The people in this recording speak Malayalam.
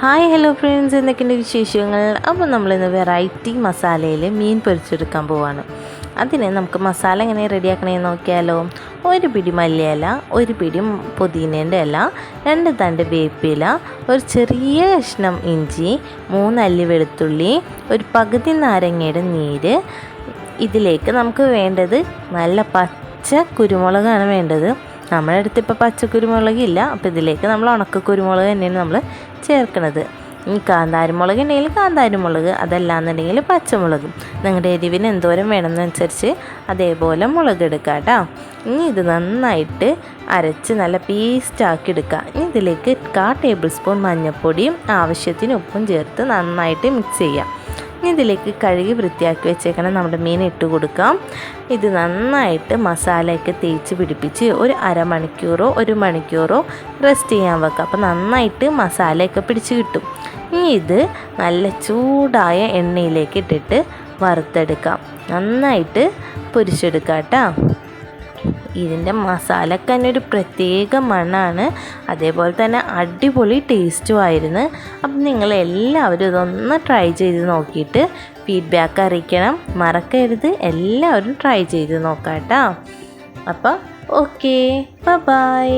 ഹായ് ഹലോ ഫ്രണ്ട്സ് എന്തൊക്കെയുണ്ട് വിശേഷങ്ങൾ? അപ്പോൾ നമ്മളിന്ന് വെറൈറ്റി മസാലയിൽ മീൻ പൊരിച്ചെടുക്കാൻ പോവാണ്. അതിന് നമുക്ക് മസാല എങ്ങനെ റെഡിയാക്കണമെന്ന് നോക്കിയാലോ? ഒരു പിടി മല്ലിയില ഒരു പിടി പുതിനേന്റെ ഇല രണ്ട് തണ്ട് വേപ്പില ഒരു ചെറിയ കഷ്ണം ഇഞ്ചി മൂന്നല്ലി വെളുത്തുള്ളി ഒരു പകുതി നാരങ്ങയുടെ നീര്. ഇതിലേക്ക് നമുക്ക് വേണ്ടത് നല്ല പച്ച കുരുമുളകാണ് വേണ്ടത്. നമ്മുടെ അടുത്ത് ഇപ്പോൾ പച്ചക്കുരുമുളക് ഇല്ല അപ്പോൾ ഇതിലേക്ക് നമ്മൾ ഉണക്ക കുരുമുളക് തന്നെയാണ് നമ്മൾ ചേർക്കുന്നത് ഈ കാന്താരിമുളക് അതല്ലാന്നുണ്ടെങ്കിൽ പച്ചമുളക്. നിങ്ങളുടെ എരിവിന് എന്തോരം വേണമെന്നനുസരിച്ച് അതേപോലെ മുളക് എടുക്കുക കേട്ടോ. ഇനി ഇത് നന്നായിട്ട് അരച്ച് നല്ല പേസ്റ്റാക്കി എടുക്കുക ഇനി ഇതിലേക്ക് കാ ടേബിൾ സ്പൂൺ മഞ്ഞൾപ്പൊടിയും ആവശ്യത്തിന് ഉപ്പും ചേർത്ത് നന്നായിട്ട് മിക്സ് ചെയ്യാം. ഇതിലേക്ക് കഴുകി വൃത്തിയാക്കി വെച്ചേക്കണം നമ്മുടെ മീൻ ഇട്ട് കൊടുക്കാം. ഇത് നന്നായിട്ട് മസാലയൊക്കെ തേച്ച് പിടിപ്പിച്ച് ഒരു അരമണിക്കൂറോ ഒരു മണിക്കൂറോ റെസ്റ്റ് ചെയ്യാൻ വെക്കുക അപ്പോൾ നന്നായിട്ട് മസാലയൊക്കെ പിടിച്ച് കിട്ടും. ഇനി ഇത് നല്ല ചൂടായ എണ്ണയിലേക്ക് ഇട്ടിട്ട് വറുത്തെടുക്കാം. നന്നായിട്ട് പൊരിച്ചെടുക്കാം കേട്ടോ. ഇതിന്റെ മസാലക്ക് തന്നെ ഒരു പ്രത്യേക മണമാണ് അതേപോലെ തന്നെ അടിപൊളി ടേസ്റ്റും ആയിരുന്നു. അപ്പം നിങ്ങൾ എല്ലാവരും ഇതൊന്ന് ട്രൈ ചെയ്ത് നോക്കിയിട്ട് ഫീഡ്ബാക്ക് അറിയിക്കണം. മറക്കരുത്. എല്ലാവരും ട്രൈ ചെയ്ത് നോക്കാം കേട്ടോ അപ്പോൾ ഓക്കേ ബൈ